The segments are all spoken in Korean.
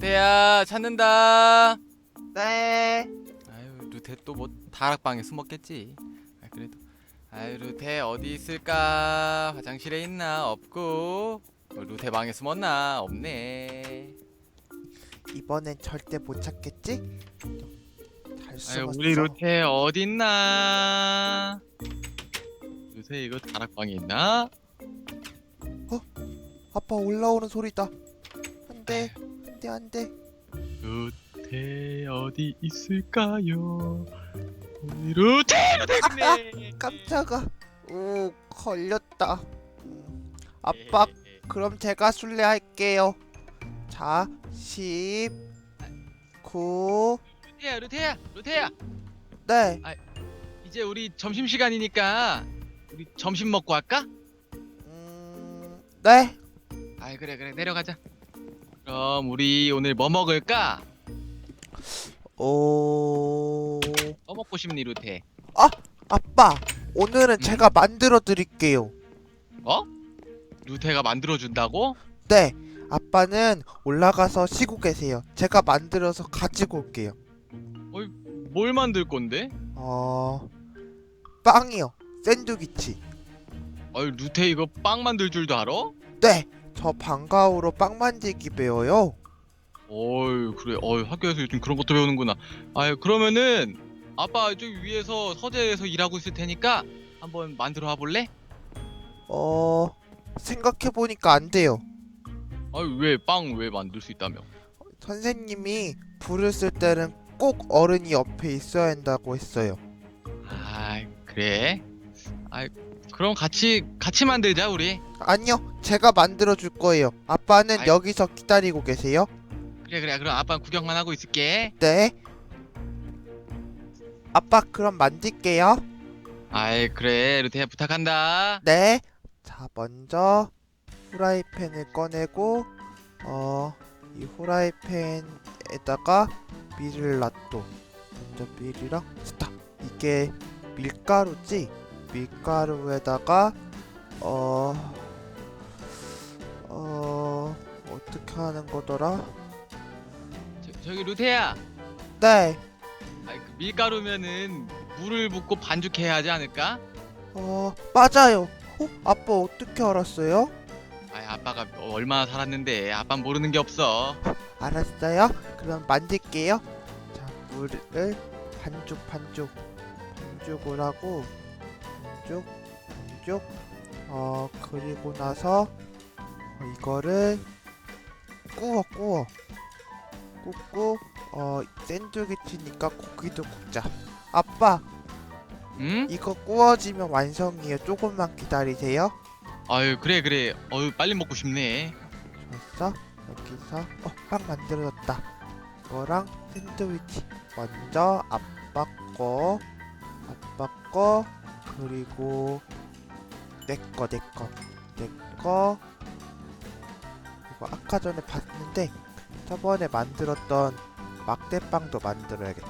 루테야 찾는다. 네. 아유 루테 또 뭐 다락방에 숨었겠지. 아 그래도 아유 루테 어디 있을까? 화장실에 있나? 없고. 어, 루테 방에 숨었나? 없네. 이번엔 절대 못 찾겠지? 잘 아유 숨었어. 우리 루테 어디 있나? 루테 이거 다락방에 있나? 아빠 올라오는 소리다. 안돼, 안돼, 안돼. 루테 어디 있을까요? 루테 루테 있네. 깜짝아. 오, 걸렸다. 음, 아빠, 그럼 제가 술래 할게요. 자, 10, 9, 루테야 루테야 루테야 네. 이제 우리 점심 시간이니까 우리 점심 먹고 할까? 음, 네. 아이 그래 그래 내려가자. 그럼 우리 오늘 뭐 먹을까? 오, 뭐 먹고 싶니 루테? 아빠, 오늘은 음. 제가 만들어 드릴게요. 어? 루테가 만들어 준다고? 네. 아빠는 올라가서 쉬고 계세요. 제가 만들어서 가지고 올게요. 뭘 만들 건데? 어, 빵이요. 샌드위치. 아유 루테 이거 빵 만들 줄도 알아? 네. 저 방과후로 빵 만들기 배워요. 어유 그래 어유 학교에서 요즘 그런 것도 배우는구나. 아유 그러면은 아빠 저기 위에서 서재에서 일하고 있을 테니까 한번 만들어 와 볼래? 어, 생각해 보니까 안 돼요. 아유 왜 빵 왜 만들 수 있다며? 선생님이 불을 쓸 때는 꼭 어른이 옆에 있어야 한다고 했어요. 아 그래? 아 그럼 같이 같이 만들자 우리. 아니요, 제가 만들어 줄 거예요. 아빠는 아이. 여기서 기다리고 계세요. 그래 그래 그럼 아빠 구경만 하고 있을게. 네. 아빠 그럼 만들게요. 아이 그래 루테야 부탁한다. 네. 자, 먼저 후라이팬을 꺼내고 어, 이 후라이팬에다가 밀을 놔둬. 먼저 밀이랑 스타. 이게 밀가루지? 밀가루에다가 어, 어, 어떻게 하는 거더라? 저, 저기 루테야. 네. 아이 그 밀가루면은 물을 붓고 반죽해야 하지 않을까? 어, 맞아요. 어? 아빠 어떻게 알았어요? 아이 아빠가 얼마나 살았는데 아빠 모르는 게 없어. 알았어요. 그럼 만들게요. 자, 물을 반죽 반죽 반죽을 하고 반죽 반죽 어 그리고 나서 어, 이거를 구워 구워 굽고 어 샌드위치니까 고기도 굽자. 아빠 응? 이거 구워지면 완성이에요. 조금만 기다리세요. 아유 그래 그래. 어유 빨리 먹고 싶네. 좋았어. 여기서 어, 빵 만들어졌다. 이거랑 샌드위치. 먼저 아빠 거, 아빠 거, 그리고 내 거, 내 거, 내 거. 이거 아까 전에 봤는데 저번에 만들었던 막대빵도 만들어야겠다.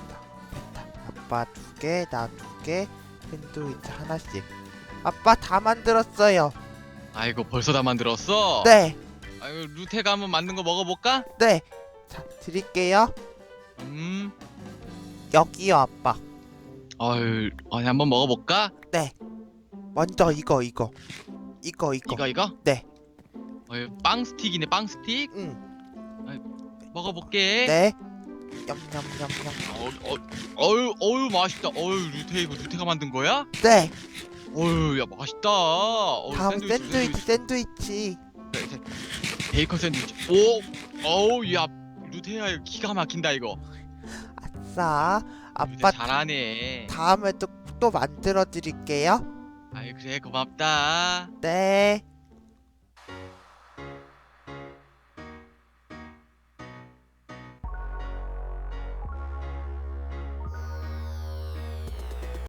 됐다. 아빠 두 개, 나 두 개, 샌드위치 하나씩. 아빠 다 만들었어요. 아이고 벌써 다 만들었어? 네, 아유 루테가 한번 만든 거 먹어볼까? 네. 자, 드릴게요. 음. 여기요, 아빠. 아유 아니 한번 먹어볼까? 먼저 이거 이거 이거 이거 이거 이거? 네. 어유 빵 스틱이네 빵 스틱. 응. 먹어볼게. 네 냠냠냠냠 어, 어, 어유 어유 맛있다. 어유 루테 이거 루테가 만든 거야? 네 어유 야 맛있다. 어유, 다음 샌드위치 샌드위치 그래, 그래. 베이컨 샌드위치. 오, 어우 야 루테야 이거 기가 막힌다 이거. 아싸 루테 아빠 잘하네. 다음에 또 또 만들어 드릴게요 아유 그래 고맙다. 네